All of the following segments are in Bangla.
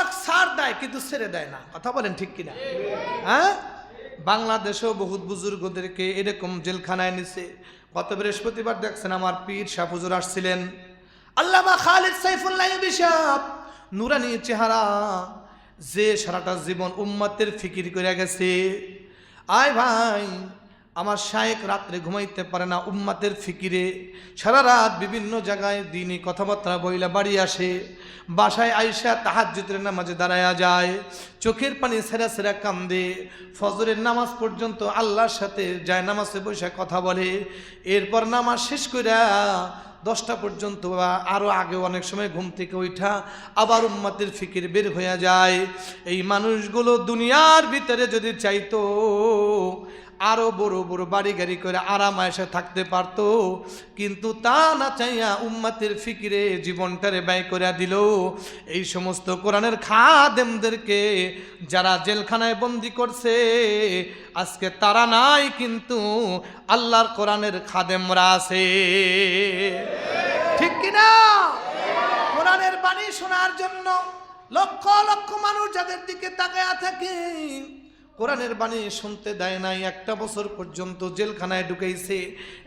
পাক ছাড় দেয়, কিন্তু ছেড়ে দেয় না। কথা বলেন ঠিক কিনা? হ্যাঁ? বাংলাদেশেও বহুত বুজুর্গদেরকে এরকম জেলখানায় নিছে। গত বৃহস্পতিবার দেখছেন আমার পীর শাহফুজুর আসছিলেন। আল্লামা খালিদ সাইফুল্লাহ বিশাপ নুরানি চেহারা, যে সারাটা জীবন উম্মাতের ফিকির করে গেছে। আয় ভাই আমার শায়েক রাত্রে ঘুমাইতে পারে না উম্মাতের ফিকিরে। সারা রাত বিভিন্ন জায়গায় দিনে কথাবার্তা বইলা বাড়ি আসে। বাসায় আইসা তাহাজ্জুদের নামাজে দাঁড়ায়া যায়। চোখের পানি সেরা সেরা কান্দে। ফজরের নামাজ পর্যন্ত আল্লাহর সাথে যায়, নামাজে বসে কথা বলে। এরপর নামাজ শেষ কইরা দশটা পর্যন্ত বা আরও আগে অনেক সময় ঘুম থেকে ওইঠা আবার উম্মাতের ফিকির বের হয়ে যায়। এই মানুষগুলো দুনিয়ার ভিতরে যদি চাইতো, আরও বড় বড় বাড়ি গাড়ি করে আরাম এসে থাকতে পারতো। কিন্তু তা না চাইয়া উম্মাতের ফিকিরে জীবনটারে ব্যয় করে দিল। এই সমস্ত কোরআনের খাদেমদেরকে যারা জেলখানায় বন্দি করছে, আজকে তারা নাই কিন্তু আল্লাহর কোরআনের খাদেমরা আছে ঠিক কিনা কোরআনের বাণী শোনার জন্য লক্ষ লক্ষ মানুষ যাদের দিকে তাকায়া থাকে, কোরআনের বাণী শুনতে দেয় নাই। একটা বছর পর্যন্ত জেলখানায় ঢুকেছে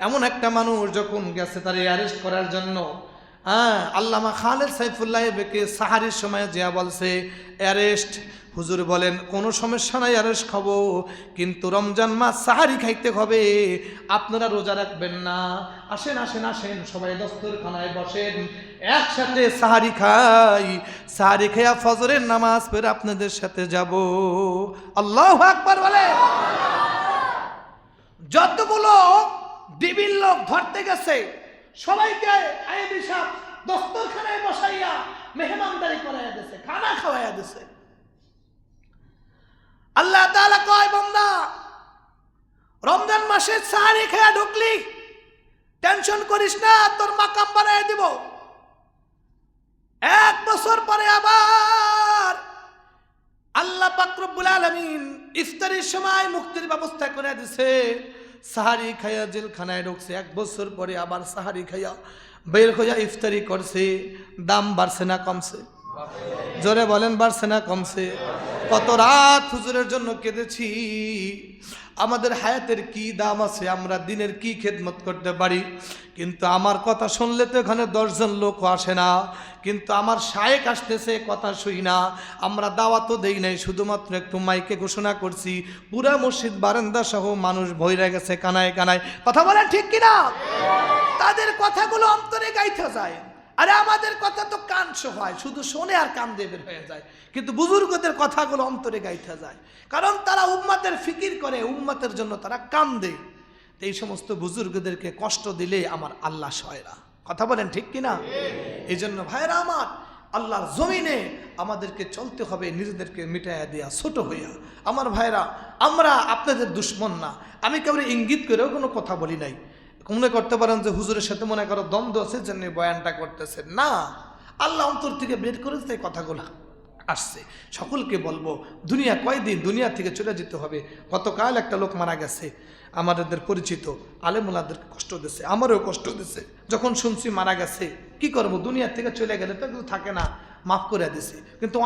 এমন একটা মানুষ যখন গেছে তার অ্যারেস্ট করার জন্য হ্যাঁ আল্লামা খালেদ সাইফুল্লাহ বেকে সাহারির সময় জিয়া বলছে, অ্যারেস্ট। হুজুর বলেন, কোনো সমস্যা নাই, অ্যারেস্ট খাব কিন্তু রমজান মাস সাহারি খাইতে হবে। আপনারা রোজা রাখবেন না। আসেন আসেন আসেন, সবাই দস্তরখানায় বসেন। একসাথে সাহারি খাই। সাহারি খাইয়া ফজরের নামাজ পড়ে আপনাদের সাথে যাব। আল্লাহ আকবার বলে। যতগুলো ডিবির লোক ধরতে গেছে সবাইকে বসাইয়া মেহমানদারি করাইয়া দিছে, খানা খাওয়াইয়া দিছে। আল্লাহ তাআলা কয়, বান্দা, রমজান মাসে সাহারি খেয়া ঢুকলি, টেনশন করিস না, তোর মাকাম বানায় দিব। এক বছর পরে আবার আল্লাহ পাকরবুল আলমিন ইফতারির সময় মুক্তির ব্যবস্থা করে দিছে। সাহারি খাইয়া জেলখানায় ঢুকছে। এক বছর পরে আবার সাহারি খাইয়া বের হইয়া ইফতারি করছে। দাম বাড়ছে না কমছে। জোরে বলেন বাড়ছে না কমছে। কত রাত হুজুরের জন্য কেঁদেছি। আমাদের হায়াতের কি দাম আছে, আমরা দিনের কি খেদমত করতে পারি? কিন্তু আমার কথা শুনলে তো এখানে দশজন লোক আসে না। কিন্তু আমার শায়েক আসতেছে, কথা শুই না। আমরা দাওয়াতও দেই নাই, শুধুমাত্র একটু মাইকে ঘোষণা করছি। পুরা মসজিদ, বারান্দা সহ মানুষ ভৈরা গেছে কানায় কানায়। কথা বলেন ঠিক কিনা? তাদের কথাগুলো অন্তরে গাইতে যায়। আরে আমাদের কথা তো কান হয়, শুধু শোনে আর কান দিয়ে বের হয়ে যায়। কিন্তু বুজুর্গদের কথাগুলো অন্তরে গাইতে যায়। কারণ তারা উম্মাতের ফিকির করে, উম্মাতের জন্য তারা কান দেয়। এই সমস্ত বুজুর্গদেরকে কষ্ট দিলে আমার আল্লাহ সয়রা। কথা বলেন ঠিক কিনা? এই জন্য ভাইরা আমার, আল্লাহর জমিনে আমাদেরকে চলতে হবে, নিজেদেরকে মিটাইয়া দেয়া, ছোট হইয়া। আমার ভাইরা আমরা আপনাদের দুশ্মন না। আমি কেবল ইঙ্গিত করেও কোনো কথা বলি নাই। মনে করতে পারেন যে হুজুরের সাথে মনে করো দ্বন্দ্ব আছে জন্য বয়ানটা করতেছেন না, আল্লাহ অন্তর থেকে বের করেছে, এই কথাগুলো আসছে। সকলকে বলব, দুনিয়া কয়দিন দুনিয়া থেকে চলে যেতে হবে। গতকাল একটা লোক মারা গেছে আমাদের পরিচিত, আলেমুলাদেরকে কষ্ট দিছে, আমারও কষ্ট দিছে। যখন শুনছি মারা গেছে, কি করব? দুনিয়া থেকে চলে গেলে তো কিছু থাকে না, মাফ করে দিছে। কিন্তু